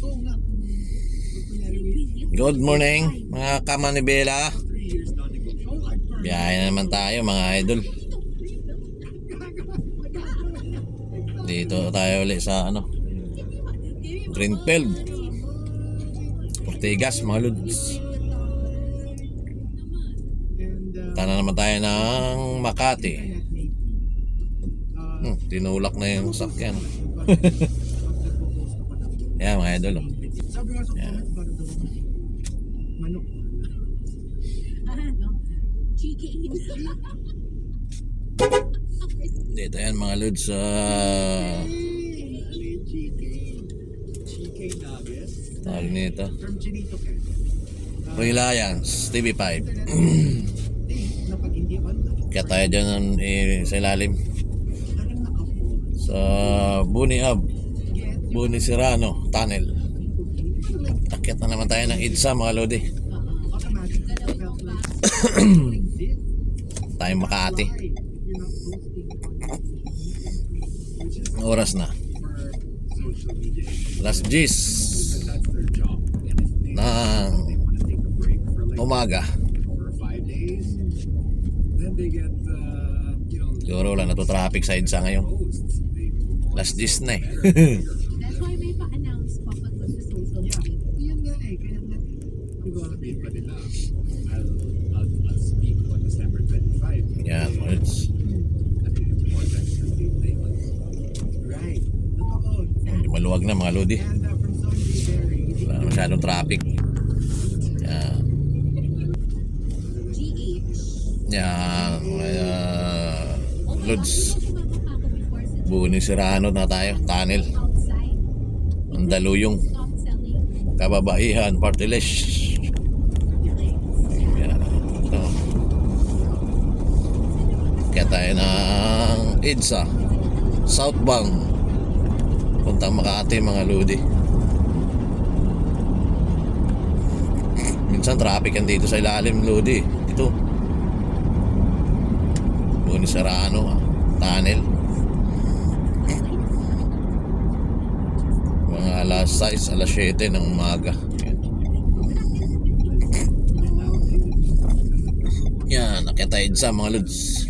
Good morning, mga kamanibela. Biyahe na naman tayo, mga idol. Dito tayo ulit sa ano, Greenfield. Ortigas, mga lods. Tana naman tayo ng Makati. Hmm, tinulak na yung sakyan. Idol. oh. Sabi nga sa comment, para daw manok. Ano? Chicken. Dito yan, mga lods. nuggets. tawag nito. From Chinito. Reliance, TV5. Eh, na pag hindi on, Kaya tayo dyan eh, sa ilalim. Sa Buni Hub, Get Buni Serrano, Tunnel. Akit na naman tayo ng IDSA mga lodi. Tayo Makati. Oras na. Last G's ng umaga. Siguro wala na to traffic sa IDSA ngayon. Last G's na eh. That's why may pa-announce pa pag sa social Yeah, media. yun nga eh. Kaya nga, diba, sabihin pa nila, I'll, I'll, I'll speak on December 25. Yan, it's Kasi important sa date na yun. Right. Totoo. medyo maluwag na mga lodi. Wala na masyadong traffic. GH. Yan. Uh, Lods. Buni Serrano na tayo. Tunnel. Stop selling. Kababaihan. Partilesh. Kaya tayo ng EDSA. Southbound. Puntang Makati mga lodi. Minsan traffic yan dito sa ilalim lodi. Ito. Buni Serrano. Tunnel. Mga alas 6, alas 7 ng umaga. Yan. Yan, nakita sa mga lods.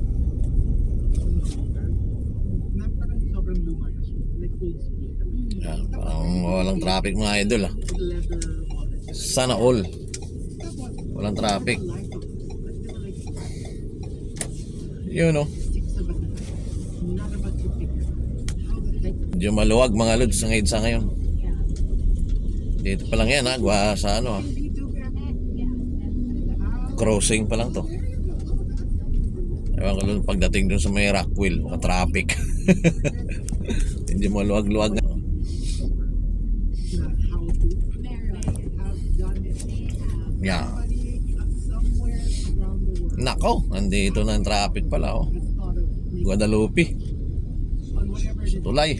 walang traffic mga idol ah. Sana all. Walang traffic. Yun oh. the heck Medyo maluwag mga lods ang EDSA ngayon. Dito pa lang yan ha. Gwa sa ano ha. YouTube Crossing pa lang to. Ewan ko lang pagdating dun sa may Rockwell. Mga traffic. Medyo maluwag-luwag na. na how to have done it Yeah. somewhere around the world Nako, nandito na ang traffic pala oh. Guadalupe. is. Tulay.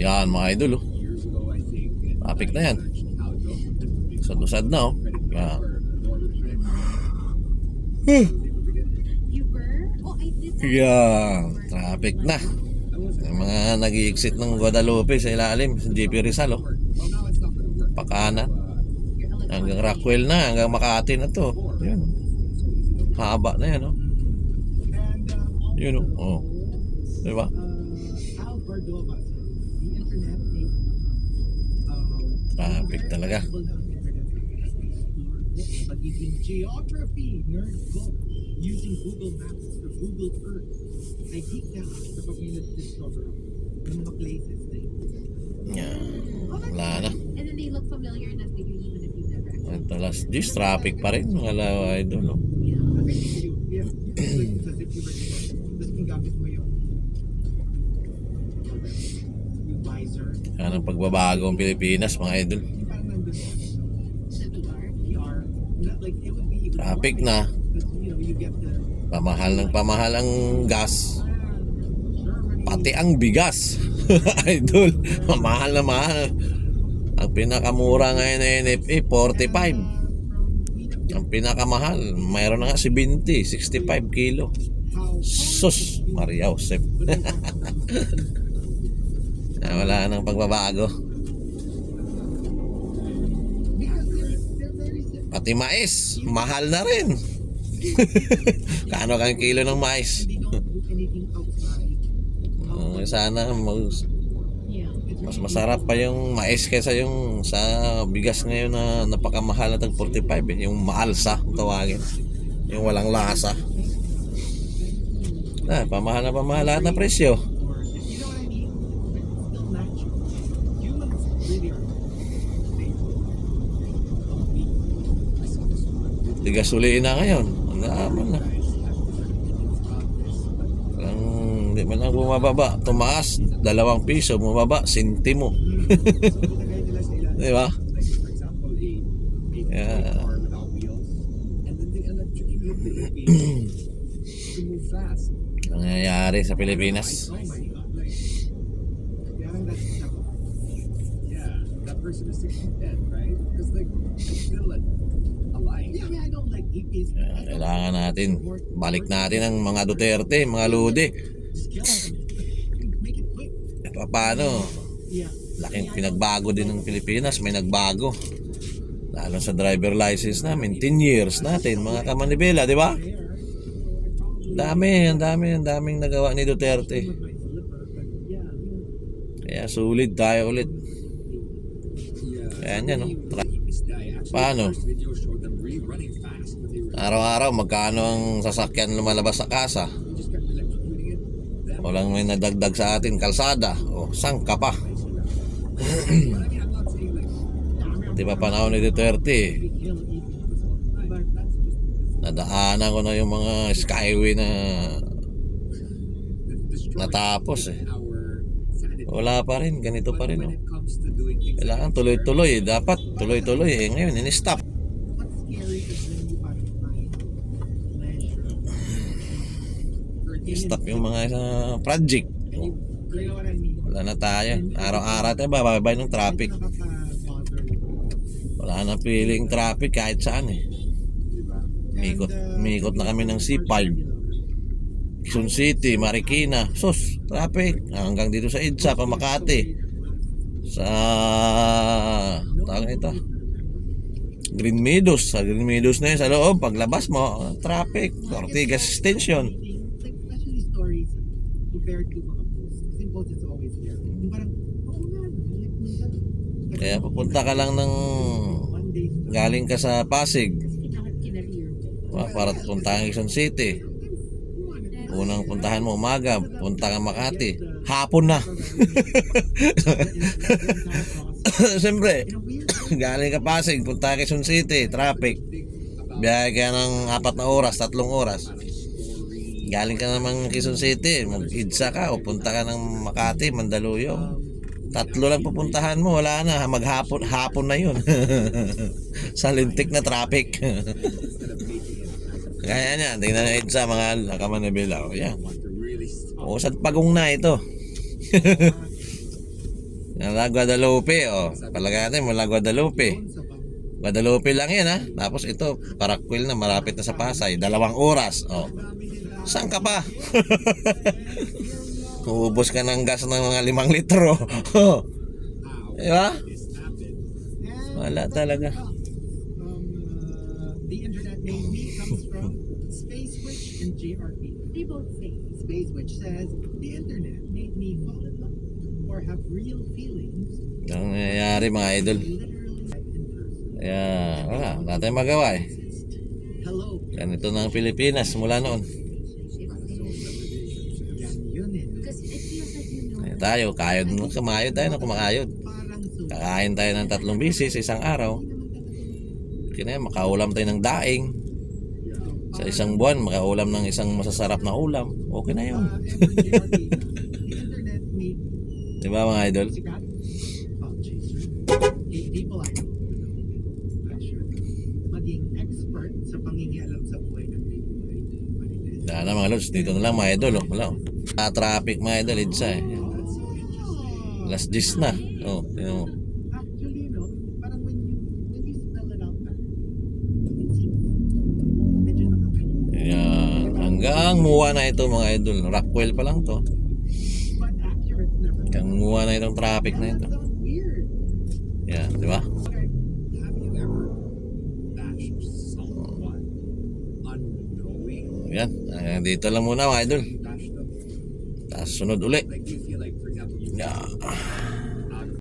Yan mga idol oh. Traffic na yan. Sad-sad na oh. Yan. You were? Oh. Yan. Traffic na. Yung mga nag exit ng Guadalupe sa ilalim. GP Rizal oh. Pakanan. Hanggang Rockwell na. Hanggang Makati na to. Yun. Haba na yan oh. Yun oh. oh. Diba? Traffic talaga. Pagiging geography nerd book using Google Maps or Google Earth. I geeked out kapag may na-discover ako ng mga places na yun. Yan. Wala na. And then they look familiar enough to you even if you've never actually. Ito last this traffic pa rin mga lawa idol no. Everything you do, yeah. Yan ang pagbabago ng Pilipinas, mga idol. Traffic na. Pamahal ng pamahal ang gas. Pati ang bigas. idol, mahal na mahal. Ang pinakamura ngayon na NFA, 45. Ang pinakamahal, mayroon na nga si 20, 65 kilo. Sus, Maria Josep. Ah, Wala nang pagbabago. Pati mais, mahal na rin. Kano kang kilo ng mais? Uh, sana Yeah. mas masarap pa yung mais kaysa yung sa bigas ngayon na napakamahal na tag 45 eh. Yung maalsa, tawagin. Yung walang lasa. Ah, pamahal na pamahal lahat na presyo. Di gasolina ngayon. Naman na. Guys have different opinions about this, but Ang hindi man lang bumababa. Tumaas, dalawang piso. Bumababa, sintimo. Di ba? Yeah. nangyayari sa Pilipinas. Parang. Yeah, that person is still dead, right? Because like, I don't like. Kaya Kailangan natin, balik natin ang mga Duterte, mga Lodi. E, paano? Laking pinagbago din ng Pilipinas, may nagbago. Lalo sa driver license namin, 10 years natin, mga kamanibela, di ba? Dami, ang dami, ang daming nagawa ni Duterte. Kaya sulit tayo ulit. Kaya yan, no? Tra- Paano? Araw-araw, magkano ang sasakyan lumalabas sa kasa? Walang may nadagdag sa atin, kalsada. O, saan ka pa? Di ba panahon ni Duterte? Nadaanan ko na yung mga skyway na natapos eh. Wala pa rin, ganito pa rin. Oh. Kailangan tuloy-tuloy. Dapat tuloy-tuloy. Eh, ngayon. Or Stop yung mga sa project. Wala na tayo. Araw-araw tayo bababay ng traffic. Wala na feeling traffic kahit saan eh. Diba? Mikot, uh, mikot na kami ng C5. Quezon City, Marikina. Sus, traffic. Hanggang dito sa EDSA, pa Makati. Sa... Tawag ito. Green Meadows. Sa Green Meadows na yun, sa loob. Paglabas mo, traffic. Ortigas minsan, Kaya pupunta ka lang ng... Galing ka sa Pasig. Para puntahan Quezon City. Puntahan mo umaga, punta ka Makati. Hapon na. Siyempre, galing ka Pasig, punta ka Quezon City, traffic. Biyahe ka ng apat na oras, tatlong oras. Galing ka naman Quezon City, mag-idsa ka o punta ka ng Makati, Mandaluyong. Tatlo lang pupuntahan mo, wala na, maghapon, hapon na yun. Sa lintik na traffic. Kaya niya, tingnan na idsa mga nakamanabila. O yan. O, sa pagong na ito. Nala Guadalupe, o. Palagay natin, mula Guadalupe. Sa Guadalupe lang yan, ha. Tapos ito, Parakwil na, malapit na sa Pasay. Dalawang oras, o. Saan ka pa? Uubos ka ng gas ng mga limang litro. Di ba? Wala talaga. Say. Space Witch says the internet made me fall in love or have real feelings Ang nangyayari mga idol. Kaya, wala. Wala tayong magawa eh. Hello. Ganito na ang Pilipinas mula noon. Kaya tayo, kayod mo. Kumayod tayo na kumakayod. Kakain tayo ng tatlong bisis sa isang araw. Kaya makaulam tayo ng daing. Sa isang buwan, makaulam ng isang masasarap na ulam. Okay na yun. Uh, and JRP, the internet made Di ba mga idol? Wala na mga lods, dito na lang mga idol. Oh. Wala. Ah, traffic mga idol, Idsa eh. Last dis na. Oh, yun muwa na ito mga idol. Rockwell pa lang to. Hanggang muwa na itong traffic na ito. Yan, di ba? Yan. Hanggang dito lang muna mga idol. Tapos sunod uli. Yeah.